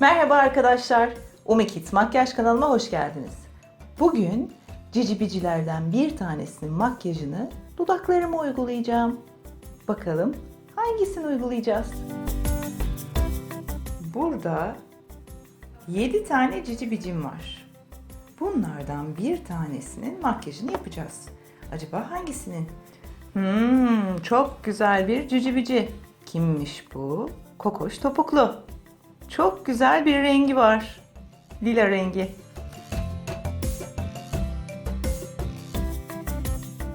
Merhaba arkadaşlar. Umekit Makyaj kanalıma hoş geldiniz. Bugün cicibicilerden bir tanesinin makyajını dudaklarıma uygulayacağım. Bakalım hangisini uygulayacağız? Burada 7 tane cicibicim var. Bunlardan bir tanesinin makyajını yapacağız. Acaba hangisinin? Hmm, çok güzel bir cicibici. Kimmiş bu? Kokoş topuklu. Çok güzel bir rengi var. Lila rengi.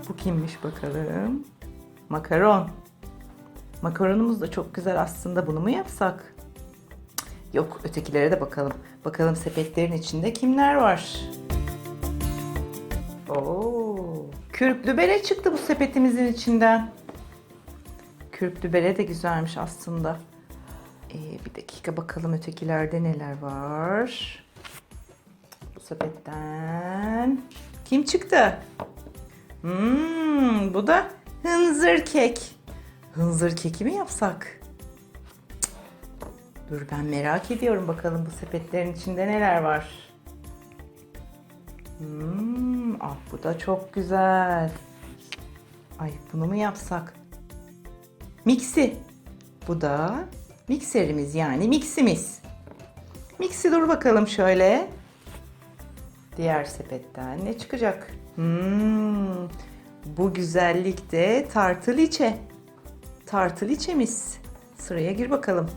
Bu kimmiş bakalım? Makaron. Makaronumuz da çok güzel aslında. Bunu mu yapsak? Yok, ötekilere de bakalım. Bakalım sepetlerin içinde kimler var? Oo, kürklü bere çıktı bu sepetimizin içinden. Kürklü bere de güzelmiş aslında. Ee, bir dakika bakalım ötekilerde neler var. Bu sepetten kim çıktı? Hmm, bu da hınzır kek. Hınzır keki mi yapsak? Dur ben merak ediyorum bakalım bu sepetlerin içinde neler var. Hmm, ah bu da çok güzel. Ay bunu mu yapsak? Mixi. Bu da mikserimiz yani miksimiz. Mixi dur bakalım şöyle. Diğer sepetten ne çıkacak? Hmm, bu güzellikte tartıliçe. Tartıliçemiz. Sıraya gir bakalım.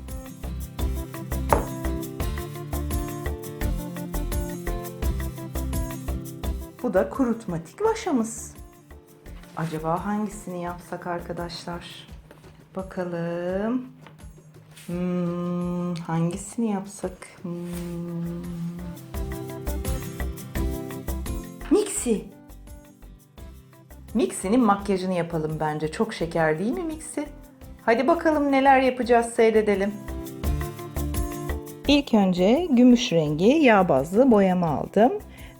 Bu da kurutmatik vaşamız. Acaba hangisini yapsak arkadaşlar? Bakalım. Hmm, hangisini yapsak? Hmm. Mixi. Mixi'nin makyajını yapalım bence. Çok şeker değil mi Mixi? Hadi bakalım neler yapacağız seyredelim. İlk önce gümüş rengi yağ bazlı boyama aldım.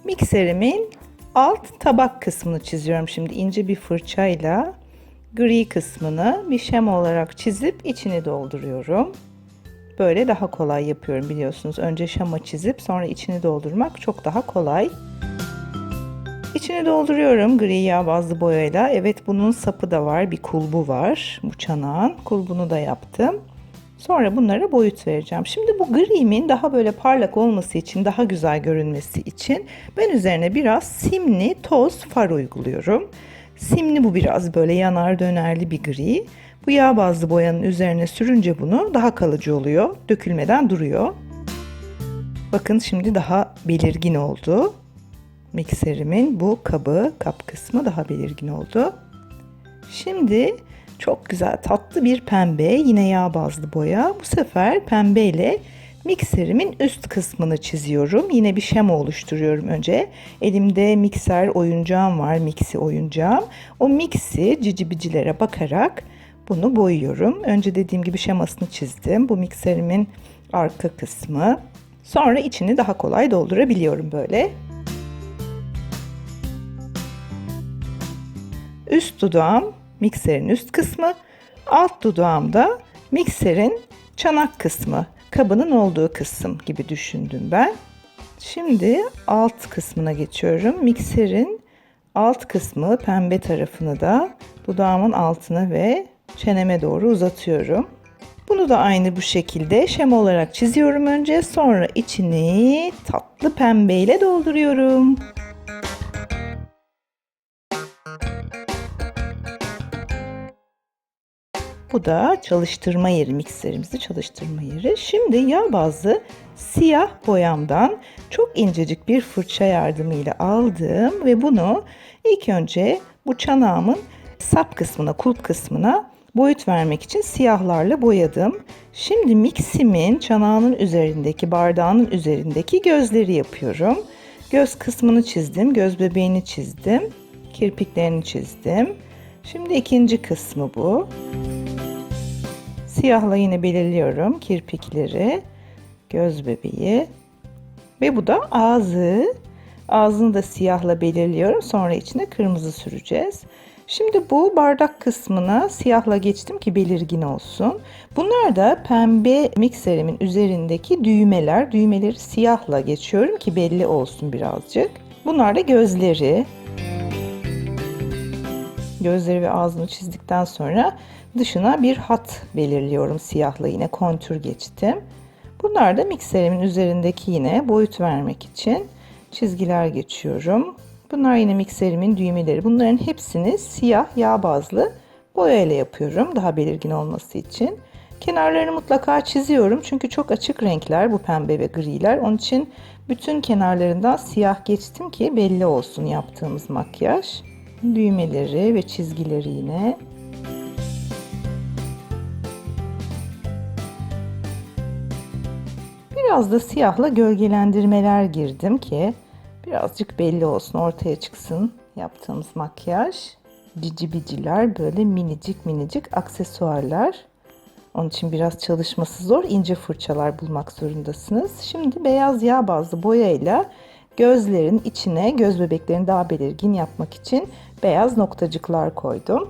Mikserimin alt tabak kısmını çiziyorum şimdi ince bir fırçayla gri kısmını bir şema olarak çizip içini dolduruyorum. Böyle daha kolay yapıyorum biliyorsunuz. Önce şema çizip sonra içini doldurmak çok daha kolay. İçini dolduruyorum gri yağ bazlı boyayla. Evet bunun sapı da var, bir kulbu var bu çanağın. Kulbunu da yaptım. Sonra bunlara boyut vereceğim. Şimdi bu grimin daha böyle parlak olması için, daha güzel görünmesi için ben üzerine biraz simli toz far uyguluyorum. Simli bu biraz böyle yanar dönerli bir gri. Bu yağ bazlı boyanın üzerine sürünce bunu daha kalıcı oluyor. Dökülmeden duruyor. Bakın şimdi daha belirgin oldu. Mikserimin bu kabı, kap kısmı daha belirgin oldu. Şimdi çok güzel tatlı bir pembe yine yağ bazlı boya. Bu sefer pembe ile mikserimin üst kısmını çiziyorum. Yine bir şema oluşturuyorum önce. Elimde mikser oyuncağım var, mixi oyuncağım. O mixi cicibicilere bakarak bunu boyuyorum. Önce dediğim gibi şemasını çizdim. Bu mikserimin arka kısmı. Sonra içini daha kolay doldurabiliyorum böyle. Üst dudağım mikserin üst kısmı, alt dudağım da mikserin çanak kısmı, kabının olduğu kısım gibi düşündüm ben. Şimdi alt kısmına geçiyorum. Mikserin alt kısmı pembe tarafını da dudağımın altına ve çeneme doğru uzatıyorum. Bunu da aynı bu şekilde şema olarak çiziyorum önce. Sonra içini tatlı pembe ile dolduruyorum. Bu da çalıştırma yeri, mikserimizde çalıştırma yeri. Şimdi yağ bazlı siyah boyamdan çok incecik bir fırça yardımıyla aldım ve bunu ilk önce bu çanağımın sap kısmına, kulp kısmına boyut vermek için siyahlarla boyadım. Şimdi miksimin çanağının üzerindeki, bardağının üzerindeki gözleri yapıyorum. Göz kısmını çizdim, göz bebeğini çizdim, kirpiklerini çizdim. Şimdi ikinci kısmı bu. Siyahla yine belirliyorum kirpikleri, göz bebeği ve bu da ağzı. Ağzını da siyahla belirliyorum. Sonra içine kırmızı süreceğiz. Şimdi bu bardak kısmına siyahla geçtim ki belirgin olsun. Bunlar da pembe mikserimin üzerindeki düğmeler. Düğmeleri siyahla geçiyorum ki belli olsun birazcık. Bunlar da gözleri. Gözleri ve ağzını çizdikten sonra dışına bir hat belirliyorum siyahla yine kontür geçtim. Bunlar da mikserimin üzerindeki yine boyut vermek için çizgiler geçiyorum. Bunlar yine mikserimin düğmeleri. Bunların hepsini siyah yağ bazlı boya ile yapıyorum daha belirgin olması için. Kenarlarını mutlaka çiziyorum çünkü çok açık renkler bu pembe ve griler. Onun için bütün kenarlarından siyah geçtim ki belli olsun yaptığımız makyaj. Düğmeleri ve çizgileri yine Biraz da siyahla gölgelendirmeler girdim ki birazcık belli olsun, ortaya çıksın yaptığımız makyaj. Cici biciler böyle minicik minicik aksesuarlar. Onun için biraz çalışması zor. ince fırçalar bulmak zorundasınız. Şimdi beyaz yağ bazlı boyayla gözlerin içine göz bebeklerini daha belirgin yapmak için beyaz noktacıklar koydum.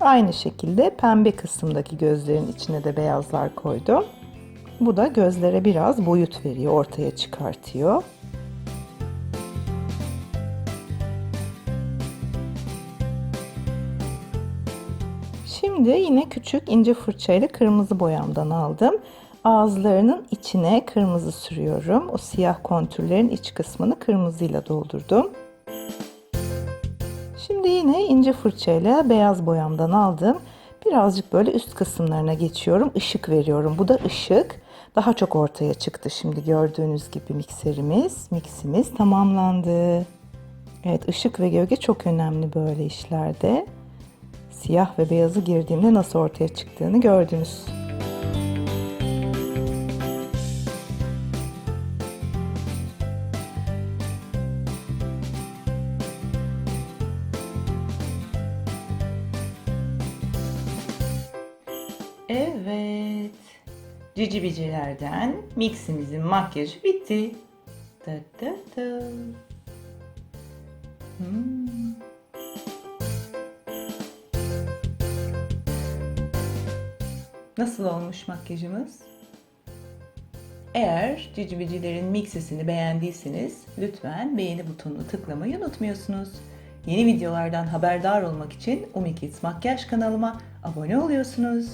Aynı şekilde pembe kısımdaki gözlerin içine de beyazlar koydum. Bu da gözlere biraz boyut veriyor, ortaya çıkartıyor. Şimdi yine küçük ince fırçayla kırmızı boyamdan aldım. Ağızlarının içine kırmızı sürüyorum. O siyah kontürlerin iç kısmını kırmızıyla doldurdum. Şimdi yine ince fırçayla beyaz boyamdan aldım. Birazcık böyle üst kısımlarına geçiyorum. Işık veriyorum. Bu da ışık. Daha çok ortaya çıktı şimdi gördüğünüz gibi mikserimiz, miksimiz tamamlandı. Evet ışık ve gölge çok önemli böyle işlerde. Siyah ve beyazı girdiğimde nasıl ortaya çıktığını gördünüz. Evet. Cici bicilerden miximizin makyajı bitti. Da da da. Hmm. Nasıl olmuş makyajımız? Eğer Cici Bicilerin mixesini beğendiyseniz lütfen beğeni butonunu tıklamayı unutmuyorsunuz. Yeni videolardan haberdar olmak için Umi Makyaj kanalıma abone oluyorsunuz.